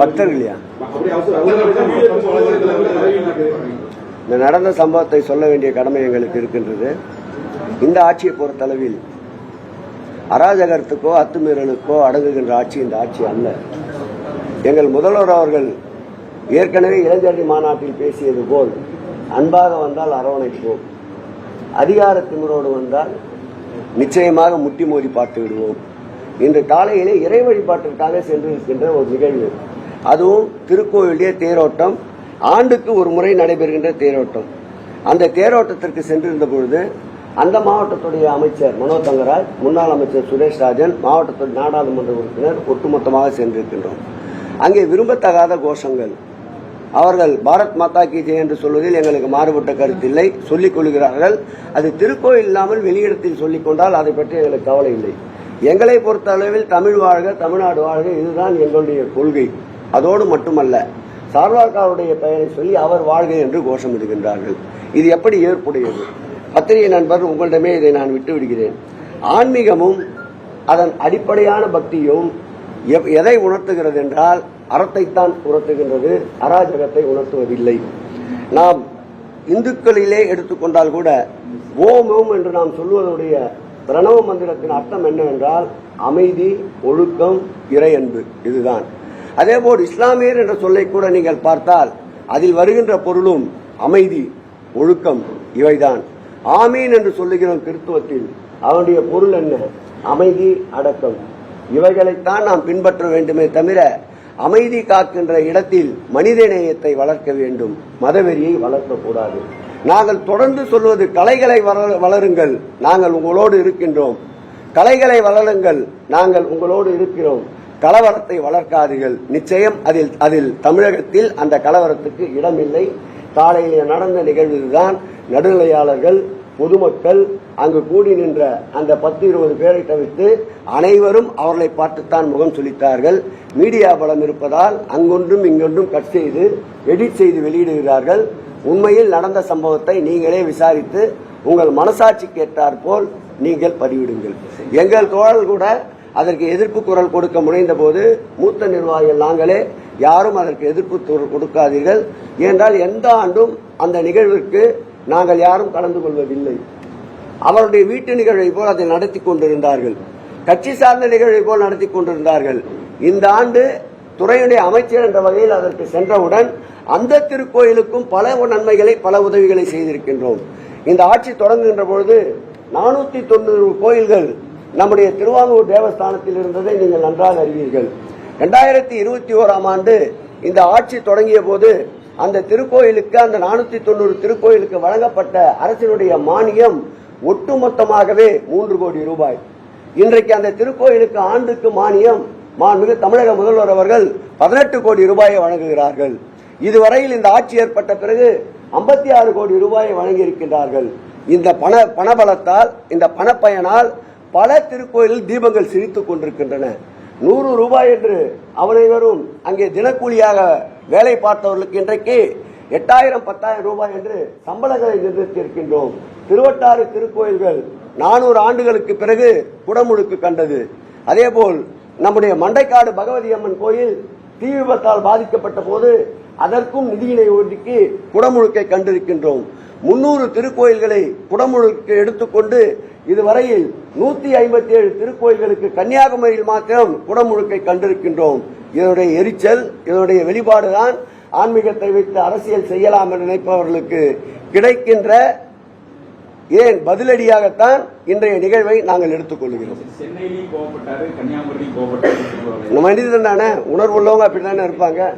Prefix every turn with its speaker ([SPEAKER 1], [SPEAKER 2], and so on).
[SPEAKER 1] பக்தர்களையா. இந்த நடந்த சம்பவத்தை சொல்ல வேண்டிய கடமை எங்களுக்கு இருக்கின்றது. இந்த ஆட்சியை பொறுத்தளவில் அராஜகத்துக்கோ அத்துமீறலுக்கோ அடங்குகின்ற ஆட்சி இந்த ஆட்சி அல்ல. எங்கள் முதல்வர் அவர்கள் ஏற்கனவே இளைஞரணி மாநாட்டில் பேசியது போல் அன்பாக வந்தால் அரவணைப்போம். அதிகார திமிரோடு வந்தால் நிச்சயமாக முட்டி மோதி பார்த்து விடுவோம். இன்று காலையிலே இறை வழிபாட்டிற்காக சென்றிருக்கின்ற ஒரு நிகழ்வு. அதுவும் திருக்கோயிலே தேரோட்டம். ஆண்டுக்கு ஒரு முறை நடைபெறுகின்ற தேரோட்டம். அந்த தேரோட்டத்திற்கு சென்றிருந்த பொழுது அந்த மாவட்டத்துடைய அமைச்சர் மனோ தங்கராஜ் முன்னாள் அமைச்சர் சுரேஷ் ராஜன் மாவட்டத்துடைய நாடாளுமன்ற உறுப்பினர் ஒட்டுமொத்தமாக சென்றிருக்கின்றோம். அங்கே விரும்பத்தகாத கோஷங்கள். அவர்கள் பாரத் மாதா கி ஜெய் என்று சொல்வதில் எங்களுக்கு மாறுபட்ட கருத்தில்லை சொல்லிக் கொள்கிறார்கள். அது திருக்கோயில் இல்லாமல் வெளியிடத்தில் சொல்லிக் கொண்டால் அதை பற்றி எங்களுக்கு கவலை இல்லை. எங்களை பொறுத்த அளவில் தமிழ் வாழ்க தமிழ்நாடு வாழ்க இதுதான் எங்களுடைய கொள்கை. அதோடு மட்டுமல்ல சார்வாக்காருடைய பெயரை சொல்லி அவர் வாழ்க என்று கோஷமிடுகின்றார்கள். இது எப்படி ஏற்புடையது? பத்திரிகை நண்பர் உங்களிடமே இதை நான் விட்டு விடுகிறேன் ஆன்மீகமும் அதன் அடிப்படையான பக்தியும் எவ்- எதை உணர்த்துகிறது என்றால் அறத்தைத்தான் உணர்த்துகின்றது அராஜகத்தை உணர்த்துவதில்லை. நாம் இந்துக்களிலே எடுத்துக்கொண்டால் கூட ஓம் ஓம் என்று நாம் சொல்வதுடைய பிரணவ மந்திரத்தின் அர்த்தம் என்னவென்றால் அமைதி ஒழுக்கம் இறை அன்பு இதுதான். அதேபோல் இஸ்லாமியர் என்ற சொல்லை கூட நீங்கள் பார்த்தால் அதில் வருகின்ற பொருளும் அமைதி ஒழுக்கம் இவைதான். ஆமீன் என்று சொல்லுகிறோம் கிறிஸ்துவத்தில். அவனுடைய பொருள் என்ன? அமைதி அடக்கம். இவைகளைத்தான் நாம் பின்பற்ற வேண்டுமே தவிர அமைதி காக்கின்ற இடத்தில் மனிதநேயத்தை வளர்க்க வேண்டும். மதவெறியை வளர்க்கக்கூடாது. நாங்கள் தொடர்ந்து சொல்வது கலைகளை வளருங்கள். நாங்கள் உங்களோடு இருக்கின்றோம். கலைகளை வளருங்கள். நாங்கள் உங்களோடு இருக்கிறோம். கலவரத்தை வளர்க்காதீர்கள். நிச்சயம் அதில் அதில் தமிழகத்தில் அந்த கலவரத்துக்கு இடமில்லை. காலையில் நடந்த நிகழ்வுதான் நடுநிலையாளர்கள் பொதுமக்கள் அங்கு கூடி நின்ற அந்த பத்து இருபது பேரை தவிர்த்து அனைவரும் அவர்களை பார்த்துத்தான் முகம் சுளித்தார்கள். மீடியா பலம் இருப்பதால் அங்கொன்றும் இங்கொன்றும் கட் செய்து எடிட் செய்து வெளியிடுகிறார்கள். உண்மையில் நடந்த சம்பவத்தை நீங்களே விசாரித்து உங்கள் மனசாட்சிக்கு கேட்டார் போல் நீங்கள் பதிவிடுங்கள். எங்கள் தோழல் கூட அதற்கு எதிர்ப்பு குரல் கொடுக்க முனைந்த போது மூத்த நிர்வாகிகள் நாங்களே யாரும் அதற்கு எதிர்ப்பு குரல் கொடுக்காதீர்கள். ஏனென்றால் எந்த ஆண்டும் அந்த நிகழ்விற்கு நாங்கள் யாரும் கலந்து கொள்வதில்லை. அவருடைய வீட்டு நிகழ்வை போல் அதை நடத்தி கொண்டிருந்தார்கள். கட்சி சார்ந்த நிகழ்வை போல் நடத்தி கொண்டிருந்தார்கள். இந்த ஆண்டு துறையுடைய அமைச்சர் என்ற வகையில் அதற்கு சென்றவுடன் அந்த திருக்கோயிலுக்கும் பல நன்மைகளை பல உதவிகளை செய்திருக்கின்றோம். இந்த ஆட்சி தொடங்குகின்ற பொழுது நானூத்தி தொண்ணூறு கோயில்கள் நம்முடைய திருவாங்கூர் தேவஸ்தானத்தில் இருந்ததை நீங்கள் நன்றாக அறிவீர்கள். இரண்டாயிரத்தி இருபத்தி ஓராம் ஆண்டு இந்த ஆட்சி தொடங்கிய போது அந்த திருக்கோயிலுக்கு அந்த நானூத்தி தொண்ணூறு திருக்கோயிலுக்கு வழங்கப்பட்ட அரசினுடைய மானியம் ஒட்டுமொத்தமாகவே மூன்று கோடி ரூபாய். இன்றைக்கு அந்த திருக்கோயிலுக்கு ஆண்டுக்கு மானியம் மாண்புமிகு தமிழக முதல்வர் அவர்கள் பதினெட்டு கோடி ரூபாயை வழங்குகிறார்கள். இதுவரையில் இந்த ஆட்சி ஏற்பட்ட பிறகு ஐம்பத்தி ஆறு கோடி ரூபாயை வழங்கியிருக்கின்றார்கள். இந்த பண பணபலத்தால் இந்த பணப்பயனால் பல திருக்கோயிலில் தீபங்கள் சிரித்துக் கொண்டிருக்கின்றன. நூறு ரூபாய் என்று அவனைவரும் அங்கே தினக்கூலியாக வேலை பார்த்தவர்களுக்கு இன்றைக்கு எட்டாயிரம் பத்தாயிரம் ரூபாய் என்று சம்பளங்களை நிர்ணயித்திருக்கின்றோம். திருவட்டாறு திருக்கோயில்கள் நானூறு ஆண்டுகளுக்கு பிறகு குடமுழுக்கு கண்டது. அதேபோல் நம்முடைய மண்டைக்காடு பகவதி அம்மன் கோயில் தீ விபத்தால் பாதிக்கப்பட்ட போது அதற்கும் நிதியினை ஒதுக்கி குடமுழுக்கை கண்டிருக்கின்றோம். முன்னூறு திருக்கோயில்களை குடமுழுக்கு எடுத்துக்கொண்டு இதுவரையில் நூத்தி ஐம்பத்தி ஏழு திருக்கோயில்களுக்கு கன்னியாகுமரியில் மாத்திரம் குடமுழுக்கை கண்டிருக்கின்றோம். இதனுடைய எரிச்சல் இதனுடைய வெளிப்பாடுதான் ஆன்மீகத்தை வைத்து அரசியல் செய்யலாம் என்று நினைப்பவர்களுக்கு கிடைக்கின்ற ஏன் பதிலடியாகத்தான் இன்றைய நிகழ்வை நாங்கள் எடுத்துக்கொள்கிறோம். மனிதன் தானே? உணர்வுள்ளவங்க அப்படித்தானே இருப்பாங்க?